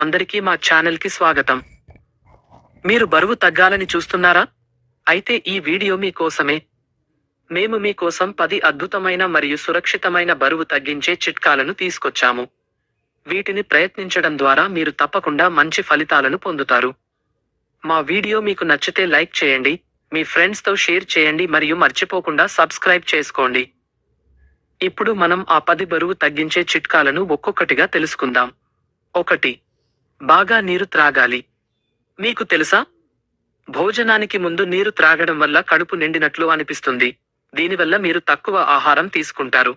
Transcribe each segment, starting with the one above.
అందరికీ మా ఛానల్కి స్వాగతం. మీరు బరువు తగ్గాలని చూస్తున్నారా? అయితే ఈ వీడియో మీకోసమే మేము మీకోసం పది అద్భుతమైన మరియు సురక్షితమైన బరువు తగ్గించే చిట్కాలను తీసుకొచ్చాము. వీటిని ప్రయత్నించడం ద్వారా మీరు తప్పకుండా మంచి ఫలితాలను పొందుతారు. మా వీడియో మీకు నచ్చితే లైక్ చేయండి మీ ఫ్రెండ్స్తో షేర్ చేయండి మరియు మర్చిపోకుండా సబ్స్క్రైబ్ చేసుకోండి. ఇప్పుడు మనం ఆ పది బరువు తగ్గించే చిట్కాలను ఒక్కొక్కటిగా తెలుసుకుందాం. ఒకటి బాగా నీరు త్రాగాలి. మీకు తెలుసా? భోజనానికి ముందు నీరు త్రాగడం వల్ల కడుపు నిండినట్లు అనిపిస్తుంది. దీనివల్ల మీరు తక్కువ ఆహారం తీసుకుంటారు.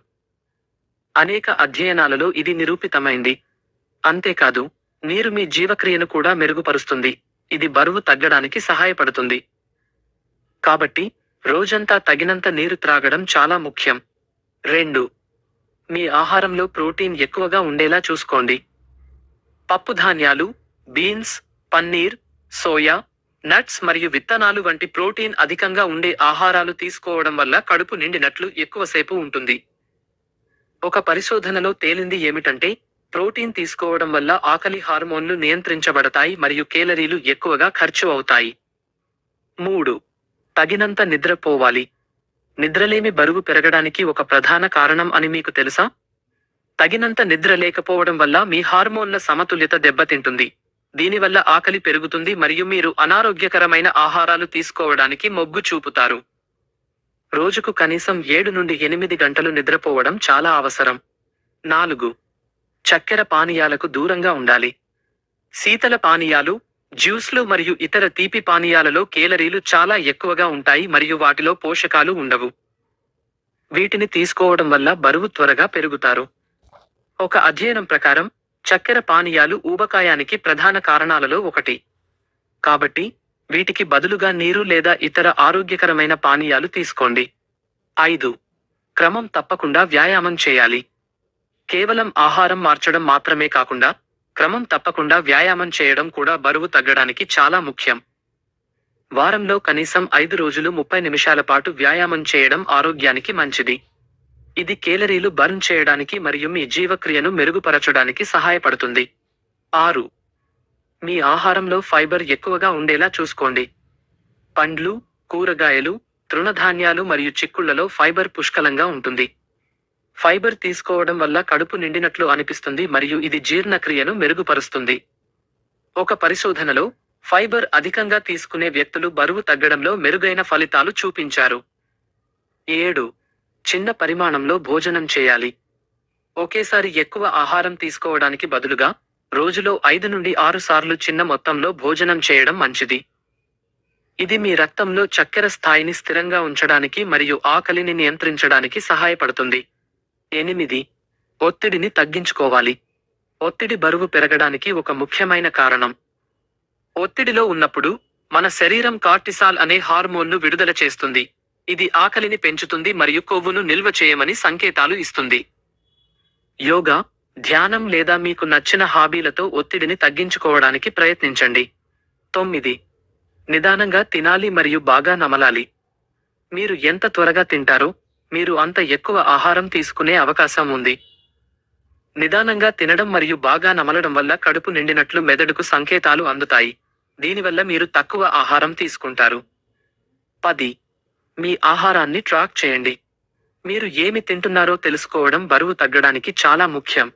అనేక అధ్యయనాలలో ఇది నిరూపితమైంది. అంతేకాదు నీరు మీ జీవక్రియను కూడా మెరుగుపరుస్తుంది. ఇది బరువు తగ్గడానికి సహాయపడుతుంది. కాబట్టి రోజంతా తగినంత నీరు త్రాగడం చాలా ముఖ్యం. రెండు మీ ఆహారంలో ప్రోటీన్ ఎక్కువగా ఉండేలా చూసుకోండి. పప్పు ధాన్యాలు బీన్స్ పన్నీర్ సోయా నట్స్ మరియు విత్తనాలు వంటి ప్రోటీన్ అధికంగా ఉండే ఆహారాలు తీసుకోవడం వల్ల కడుపు నిండినట్లు ఎక్కువసేపు ఉంటుంది. ఒక పరిశోధనలో తేలింది ఏమిటంటే ప్రోటీన్ తీసుకోవడం వల్ల ఆకలి హార్మోన్లు నియంత్రించబడతాయి మరియు కేలరీలు ఎక్కువగా ఖర్చు అవుతాయి. మూడు. తగినంత నిద్రపోవాలి నిద్రలేమి బరువు పెరగడానికి ఒక ప్రధాన కారణం అని మీకు తెలుసా? తగినంత నిద్ర లేకపోవడం వల్ల మీ హార్మోన్ల సమతుల్యత దెబ్బతింటుంది. దీనివల్ల ఆకలి పెరుగుతుంది మరియు మీరు అనారోగ్యకరమైన ఆహారాలు తీసుకోవడానికి మొగ్గు చూపుతారు. రోజుకు కనీసం ఏడు నుండి ఎనిమిది గంటలు నిద్రపోవడం చాలా అవసరం. నాలుగు. చక్కెర పానీయాలకు దూరంగా ఉండాలి. శీతల పానీయాలు జ్యూస్లు మరియు ఇతర తీపి పానీయాలలో కేలరీలు చాలా ఎక్కువగా ఉంటాయి మరియు వాటిలో పోషకాలు ఉండవు. వీటిని తీసుకోవడం వల్ల బరువు త్వరగా పెరుగుతారు. ఒక అధ్యయనం ప్రకారం చక్కెర పానీయాలు ఊబకాయానికి ప్రధాన కారణాలలో ఒకటి. కాబట్టి వీటికి బదులుగా నీరు లేదా ఇతర ఆరోగ్యకరమైన పానీయాలు తీసుకోండి. ఐదు. క్రమం తప్పకుండా వ్యాయామం చేయాలి. కేవలం ఆహారం మార్చడం మాత్రమే కాకుండా క్రమం తప్పకుండా వ్యాయామం చేయడం కూడా బరువు తగ్గడానికి చాలా ముఖ్యం. వారంలో కనీసం ఐదు రోజులు ముప్పై నిమిషాల పాటు వ్యాయామం చేయడం ఆరోగ్యానికి మంచిది. ఇది కేలరీలు బర్న్ చేయడానికి మరియు మీ జీవక్రియను మెరుగుపరచడానికి సహాయపడుతుంది. ఆరు. మీ ఆహారంలో ఫైబర్ ఎక్కువగా ఉండేలా చూసుకోండి. పండ్లు కూరగాయలు తృణధాన్యాలు మరియు చిక్కుళ్ళలో ఫైబర్ పుష్కలంగా ఉంటుంది. ఫైబర్ తీసుకోవడం వల్ల కడుపు నిండినట్లు అనిపిస్తుంది మరియు ఇది జీర్ణక్రియను మెరుగుపరుస్తుంది. ఒక పరిశోధనలో ఫైబర్ అధికంగా తీసుకునే వ్యక్తులు బరువు తగ్గడంలో మెరుగైన ఫలితాలు చూపించారు. ఏడు. చిన్న పరిమాణంలో భోజనం చేయాలి. ఒకేసారి ఎక్కువ ఆహారం తీసుకోవడానికి బదులుగా రోజులో ఐదు నుండి ఆరు సార్లు చిన్న మొత్తంలో భోజనం చేయడం మంచిది. ఇది మీ రక్తంలో చక్కెర స్థాయిని స్థిరంగా ఉంచడానికి మరియు ఆకలిని నియంత్రించడానికి సహాయపడుతుంది. ఎనిమిది. ఒత్తిడిని తగ్గించుకోవాలి. ఒత్తిడి బరువు పెరగడానికి ఒక ముఖ్యమైన కారణం. ఒత్తిడిలో ఉన్నప్పుడు మన శరీరం కార్టిసాల్ అనే హార్మోన్ను విడుదల చేస్తుంది. ఇది ఆకలిని పెంచుతుంది మరియు కొవ్వును నిల్వ చేయమని సంకేతాలు ఇస్తుంది. యోగా ధ్యానం లేదా మీకు నచ్చిన హాబీలతో ఒత్తిడిని తగ్గించుకోవడానికి ప్రయత్నించండి. తొమ్మిది. నిదానంగా తినాలి మరియు బాగా నమలాలి. మీరు ఎంత త్వరగా తింటారో మీరు అంత ఎక్కువ ఆహారం తీసుకునే అవకాశం ఉంది. నిదానంగా తినడం మరియు బాగా నమలడం వల్ల కడుపు నిండినట్లు మెదడుకు సంకేతాలు అందుతాయి. దీనివల్ల మీరు తక్కువ ఆహారం తీసుకుంటారు. పది. మీ ఆహారాన్ని ట్రాక్ చేయండి. మీరు ఏమి తింటున్నారో తెలుసుకోవడం బరువు తగ్గడానికి చాలా ముఖ్యం.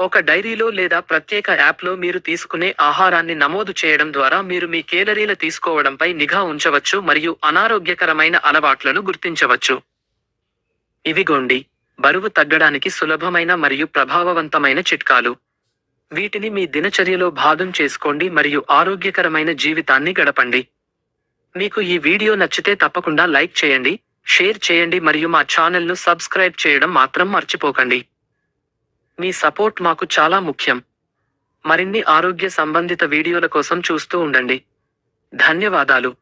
ఒక డైరీలో లేదా ప్రత్యేక యాప్లో మీరు తీసుకునే ఆహారాన్ని నమోదు చేయడం ద్వారా మీరు మీ కేలరీల తీసుకోవడంపై నిఘా ఉంచవచ్చు మరియు అనారోగ్యకరమైన అలవాట్లను గుర్తించవచ్చు. ఇవిగోండి. బరువు తగ్గడానికి సులభమైన మరియు ప్రభావవంతమైన చిట్కాలు. వీటిని మీ దినచర్యలో భాగం చేసుకోండి మరియు ఆరోగ్యకరమైన జీవితాన్ని గడపండి. మీకు ఈ వీడియో నచ్చితే తప్పకుండా లైక్ చేయండి షేర్ చేయండి మరియు మా ఛానల్ను సబ్స్క్రైబ్ చేయడం మాత్రం మర్చిపోకండి. మీ సపోర్ట్ మాకు చాలా ముఖ్యం. మరిన్ని ఆరోగ్య సంబంధిత వీడియోల కోసం చూస్తూ ఉండండి. ధన్యవాదాలు.